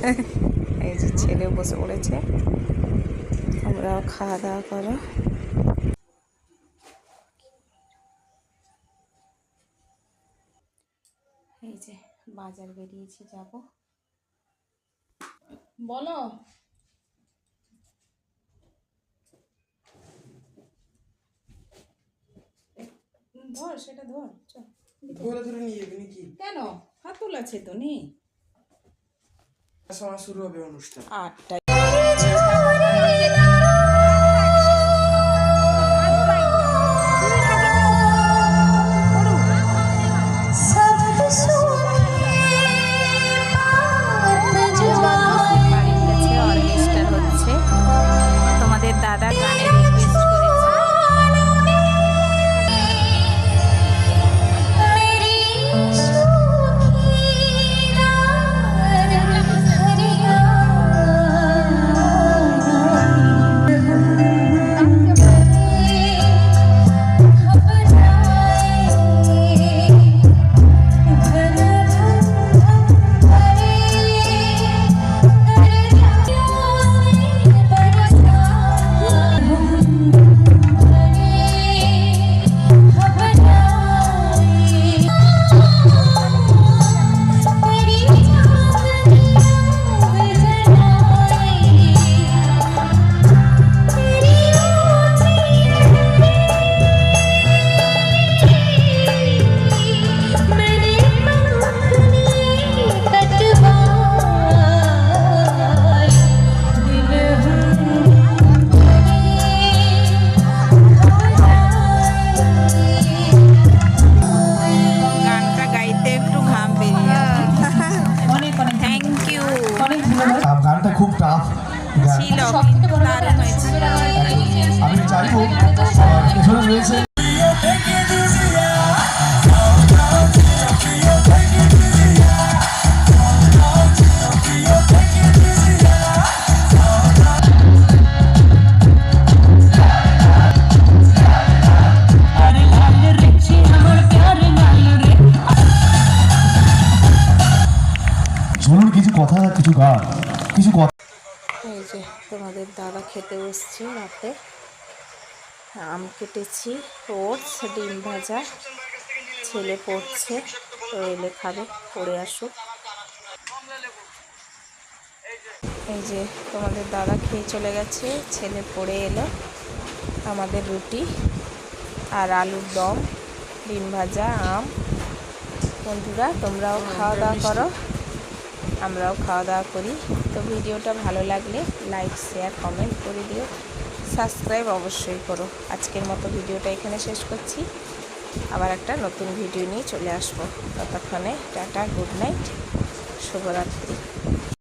এসে পড়েছে। আমরাও খাওয়া দাওয়া করো। এই যে বাজার বেরিয়েছি যাব। বলো। ধর সেটা ধর চল। ধরে ধরে নিয়ে যাবি নাকি? কেন? হাতুল আছে তো নেই সময় শুরু হবে অনুষ্ঠান। আটটা গানটা খুব টাফ ছিল আমি চাইব পেছনে রয়েছে কিছু গান কিছু কথা। এই যে তোমাদের দাদা খেতে বসছে রাতে। আম কেটেছি ওটস ডিম ভাজা। ছেলে পড়ছে তো এলে খাবে পড়ে আসুক। এই যে তোমাদের দাদা খেয়ে চলে গেছে ছেলে পড়ে এলো। আমাদের রুটি আর আলুর দম ডিম ভাজা আম। বন্ধুরা তোমরাও খাওয়া দাওয়া করো। আমরাও খাওয়া দাওয়া করি। তো ভিডিওটা ভালো লাগলে লাইক শেয়ার কমেন্ট করে দিও। সাবস্ক্রাইব অবশ্যই করো। আজকের মতো ভিডিওটা এখানে শেষ করছি। আবার একটা নতুন ভিডিও নিয়ে চলে আসব। ততক্ষণে টাটা গুড নাইট শুভরাত্রি।